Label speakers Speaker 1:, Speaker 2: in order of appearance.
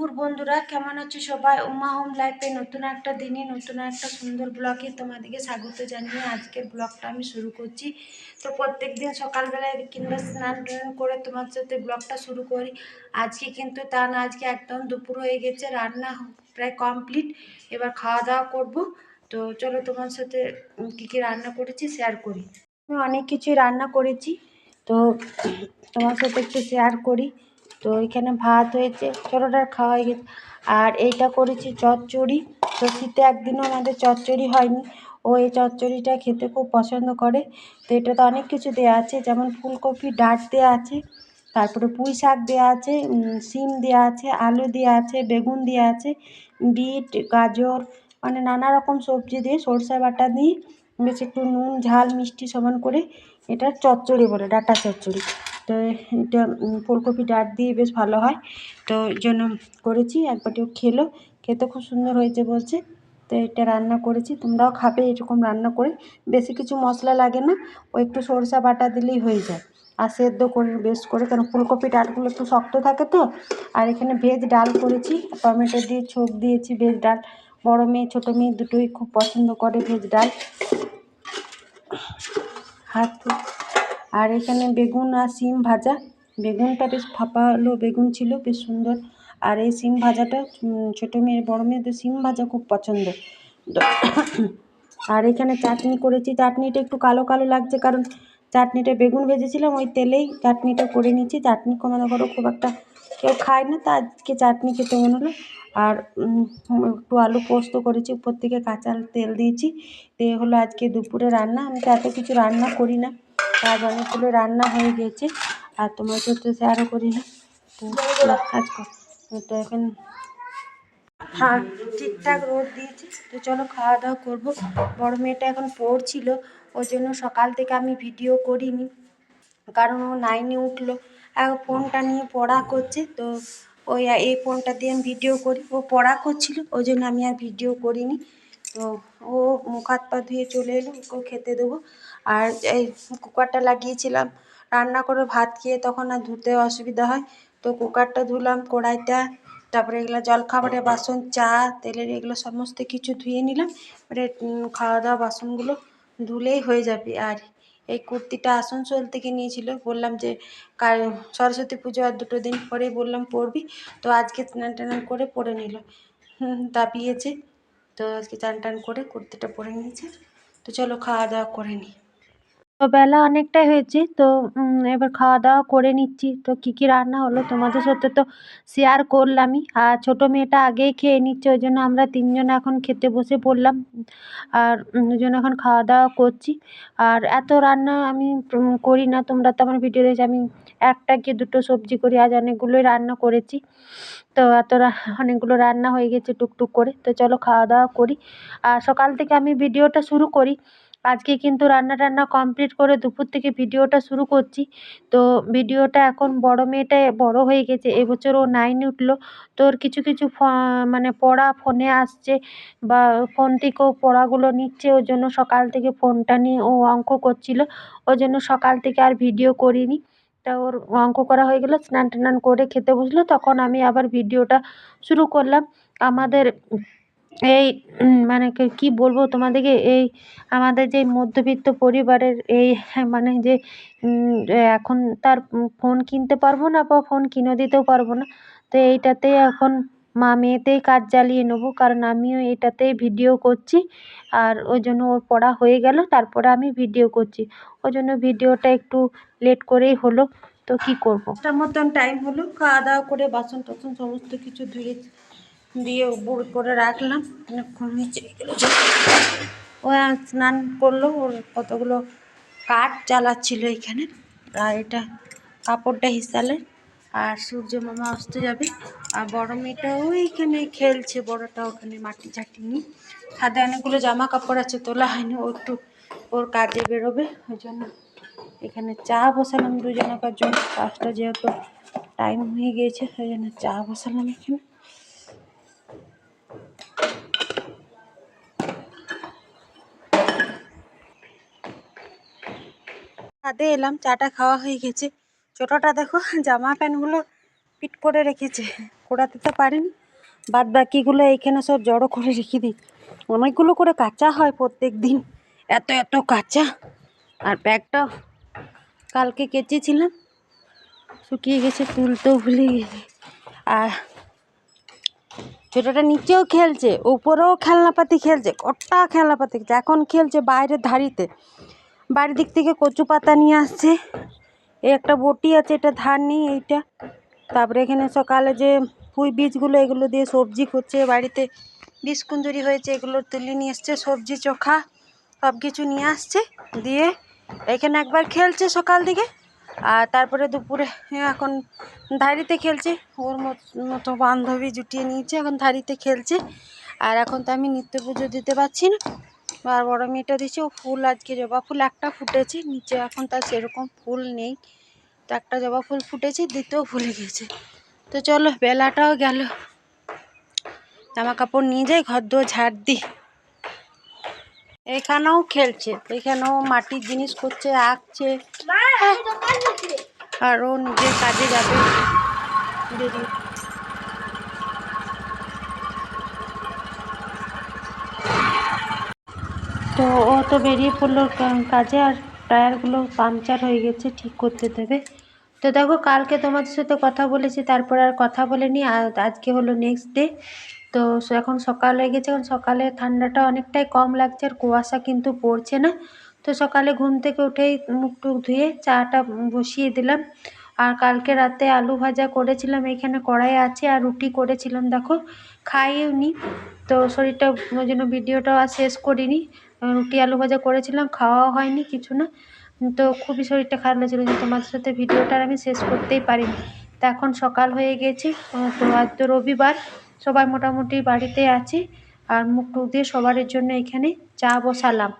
Speaker 1: দুপুর বন্ধুরা, কেমন আছো সবাই? উমা হোম লাইফে নতুন একটা দিনে, নতুন একটা সুন্দর ব্লগে তোমাদেরকে স্বাগত জানিয়ে আজকের ব্লগটা আমি শুরু করছি। তো প্রত্যেক দিন সকালবেলায় কিংবা স্নান টান করে তোমার সাথে ব্লগটা শুরু করি। আজকে কিন্তু তা না, আজকে একদম দুপুর হয়ে গেছে, রান্না প্রায় কমপ্লিট এবার খাওয়া দাওয়া করব। তো চলো তোমার সাথে কী কী রান্না করেছি শেয়ার করি। আমি অনেক কিছুই রান্না করেছি। তো তোমার সাথে একটু শেয়ার করি। তো এখানে ভাত হয়েছে চলোটার খাওয়া হয়ে গেছে। আর এইটা করেছি চচ্চড়ি। তো শীতে একদিনও আমাদের চচ্চড়ি হয়নি। ও এই চচ্চড়িটা খেতে খুব পছন্দ করে। তো এটাতে অনেক কিছু দেওয়া আছে, যেমন ফুলকপি ডাঁট দেওয়া আছে, তারপরে পুঁই শাক দেওয়া আছে সিম দেওয়া আছে, আলু দেওয়া আছে, বেগুন দেওয়া আছে, বিট, গাজর মানে নানা রকম সবজি দিয়ে সরষে বাটা দিয়ে বেশ একটু নুন, ঝাল, মিষ্টি সমান করে এটা চচ্চড়ি বলে, ডাঁটা চচ্চড়ি। তো এটা ফুলকপি ডাঁট দিয়ে বেশ ভালো হয়। তো এই জন্য করেছি একবারটিও খেলো। খেতে খুব সুন্দর হয়েছে বলছে। তো এটা রান্না করেছি, তোমরাও খাবে এরকম রান্না করে। বেশি কিছু মশলা লাগে না, ও একটু সরষা বাটা দিলেই হয়ে যায়। আর সেদ্ধ করে, বেশ করে, কারণ ফুলকপি ডালগুলো একটু শক্ত থাকে তো। আর এখানে ভেজ ডাল করেছি, টমেটো দিয়ে ছোপ দিয়েছি ভেজ ডাল। বড় মেয়ে, ছোটো মেয়ে দুটোই খুব পছন্দ করে ভেজ ডাল। হাত আর এখানে বেগুন আর সিম ভাজা। বেগুনটা বেশ ফাঁপালো বেগুন ছিল, বেশ সুন্দর। আর এই সিম ভাজাটা ছোটো মেয়ের, বড় মেয়েদের সিম ভাজা খুব পছন্দ। আর এখানে চাটনি করেছি। চাটনিটা একটু কালো কালো লাগছে কারণ চাটনিটা বেগুন ভেজেছিলাম, ওই তেলেই চাটনিটা করে নিচ্ছি চাটনি মনে করো খুব একটা কেউ খায় না, তা আজকে চাটনি খেতে মনে হলো। আর একটু আলু পোস্ত করেছি, উপর থেকে কাঁচা তেল দিয়েছি। দিয়ে হলো আজকে দুপুরে রান্না। আমি তো এত কিছু রান্না করি না। আজ অনেকগুলো রান্না হয়ে গেছে। আর তোমার তো শেয়ারও করি না। তো কাজ কর তো এখন হ্যাঁ ঠিকঠাক রোদ দিয়েছি। তো চলো খাওয়া দাওয়া করব। বড় মেয়েটা এখন পড়ছিল ওই জন্য সকাল থেকে আমি ভিডিও করিনি। কারণ ও নাইনে উঠল। ফোনটা নিয়ে পড়া করছে, তো ওই, এই ফোনটা দিয়ে আমি ভিডিও করি। ও পড়া করছিল, ওই জন্য আমি আর ভিডিও করিনি। তো ও মুখ হাত পা ধুয়ে চলে এলো ওকেও খেতে দেবো। আর এই কুকারটা লাগিয়েছিলাম, রান্না করে ভাত খেয়ে তখন আর ধুতে অসুবিধা হয়। তো কুকারটা ধুলাম, কড়াইটা, তারপরে এগুলো জলখাবারের বাসন, চা, তেলের এগুলো সমস্ত কিছু ধুয়ে নিলাম। এবারে খাওয়া দাওয়া বাসনগুলো ধুলেই হয়ে যাবে। আর এই কুর্তিটা আসানসোল থেকে নিয়েছিল, বললাম যে সরস্বতী পুজো আর দুটো দিন পরে বললাম পরবি। তো আজকে স্নান টান করে পরে নিল। দাপিয়েছে তো আজকে চান টান করে কুর্তিটা পরে নিয়েছে। তো চলো খাওয়া দাওয়া করে নিই তো বেলা অনেকটাই হয়েছে, তো এবার খাওয়া দাওয়া করে নিচ্ছি। তো কী কী রান্না হলো তোমাদের সাথে তো শেয়ার করলামই। আর ছোটো মেয়েটা আগেই খেয়ে নিচ্ছে, ওই জন্য আমরা তিনজন এখন খেতে বসে পড়লাম। আর ওই জন্য এখন খাওয়া দাওয়া করছি। আর এত রান্না আমি করি না, তোমরা তো আমার ভিডিও দেখেছ, আমি একটা কি দুটো সবজি করি, আজ অনেকগুলোই রান্না করেছি। তো এত অনেকগুলো রান্না হয়ে গেছে টুকটুক করে। তো চলো খাওয়া দাওয়া করি। আর সকাল থেকে আমি ভিডিওটা শুরু করি। আজকে কিন্তু রান্না টান্না কমপ্লিট করে দুপুর থেকে ভিডিওটা শুরু করছি। তো ভিডিওটা এখন বড় মেয়েটা বড় হয়ে গেছে, এবছর ও নাইনে উঠল। তো ওর কিছু কিছু মানে পড়া ফোনে আসছে বা ফোন থেকেও পড়াগুলো নিচ্ছে ওই জন্য সকাল থেকে ফোনটা নিয়ে ও অঙ্ক করছিল। ওই জন্য সকাল থেকে আর ভিডিও করিনি। তা ওর অঙ্ক করা হয়ে গেলো স্নান টান করে খেতে বসল। তখন আমি আবার ভিডিওটা শুরু করলাম। আমাদের এই মানে কি বলব তোমাদেরকে? এই আমাদের যে মধ্যবিত্ত পরিবারের এই হ্যাঁ, মানে যে এখন তার ফোন কিনতে পারব না বা ফোন কিনে দিতেও পারব না। তো এইটাতেই এখন মা মেয়েতেই কাজ চালিয়ে নেব। কারণ আমিও এটাতেই ভিডিও করছি আর ওই জন্য ওর পড়া হয়ে গেল তারপরে আমি ভিডিও করছি। ওই জন্য ভিডিওটা একটু লেট করেই হলো। তো কী করব? মতন টাইম হলো খাওয়া দাওয়া করে বাসন টাসন সমস্ত কিছু ধুয়ে দিয়ে বুড় করে রাখলাম। নিচে ও স্নান করল, ওর কতগুলো কাঠ জ্বালাচ্ছিল এখানে। আর এটা কাপড়টা হিসালে। আর সূর্য মামা আসতে যাবে। আর বড় মেয়েটা ওইখানে খেলছে, বড়টা ওখানে মাটি ঝাঁটি নিয়ে। ছাদে অনেকগুলো জামা কাপড় আছে, তোলা হয়নি, ও একটু ওর কাজে বেরোবে। ওই জন্য এখানে চা বসালাম দুজনকার জন্য কাজটা যেহেতু টাইম হয়ে গিয়েছে, ওই জন্য চা বসালাম এখানে। ছাদে এলাম, চাটা খাওয়া হয়ে গেছে। ছোটোটা দেখো, জামা প্যান্টগুলো পিট করে রেখেছে। ফোড়াতে তো পারিনি। বাদ বাকিগুলো এইখানে সব জড়ো করে রেখে দিই। অনেকগুলো করে কাঁচা হয় প্রত্যেক দিন এত এত কাঁচা। আর ব্যাগটা কালকে কেচেছিলাম। শুকিয়ে গেছে, তুলতেও ভুলে গেছি। আর ছোটোটা নিচেও খেলছে, উপরেও খেলনাপাতি খেলছে, কটা খেলনাপাতি খেলছে। এখন খেলছে বাইরের ধারিতে বাড়ির দিক থেকে কচু পাতা নিয়ে আসছে। এই একটা বটি আছে, এটা ধার নেই এইটা। তারপরে এখানে সকালে যে পুঁই বীজগুলো, এগুলো দিয়ে সবজি করছে। বাড়িতে বীজ কুঞ্জুরি হয়েছে, এগুলো তুলে নিয়ে এসছে, সবজি, চোখা সব কিছু নিয়ে আসছে। দিয়ে এখানে একবার খেলছে সকাল দিকে। আর তারপরে দুপুরে এখন ধারিতে খেলছে। ওর মত- মতো বান্ধবী জুটিয়ে নিয়েছে, এখন ধারিতে খেলছে। আর এখন তো আমি নিত্য পুজো দিতে পারছি না। আর বড় মেয়েটা দিচ্ছে ও ফুল আজকে জবা ফুল একটা ফুটেছে নিচে এখন তার সেরকম ফুল নেই। তো একটা জবা ফুল ফুটেছে দ্বিতীয় ভুলে গেছে তো চলো বেলাটাও গেল। জামা কাপড় নিয়ে যাই ঘর দুয়ার ঝাড় দিই। এখানেও খেলছে এখানেও মাটির জিনিস করছে আঁকছে। আর ও নিজের কাজে যাবে। তো ও তো বেরিয়ে পড়ল কাজে আর টায়ারগুলো পাংচার হয়ে গেছে ঠিক করতে দেবে। তো দেখো, কালকে তোমাদের সাথে কথা বলেছি, তারপর আর কথা বলিনি আজকে হলো নেক্সট ডে তো এখন সকাল হয়ে গেছে, এখন সকালে ঠান্ডাটা অনেকটাই কম লাগছে, আর কুয়াশা কিন্তু পড়ছে না। তো সকালে ঘুম থেকে উঠেই মুখ টুক ধুয়ে চাটা বসিয়ে দিলাম। আর কালকে রাতে আলু ভাজা করেছিলাম, এখানে কড়াই আছে আর রুটি করেছিলাম, দেখো খাইও নি তো শরীরটা ওই জন্য ভিডিওটা আর শেষ করিনি। রুটি, আলু ভাজা করেছিলাম, খাওয়াও হয়নি, কিছু না। তো খুবই শরীরটা খারাপ লাগছিল যে তোমাদের সাথে ভিডিওটা আমি শেষ করতেই পারিনি। তো এখন সকাল হয়ে গেছে তো আজ তো রবিবার, সবাই মোটামুটি বাড়িতে আছি। আর মুখ টুক দিয়ে সবার জন্য এখানে চা বসালাম।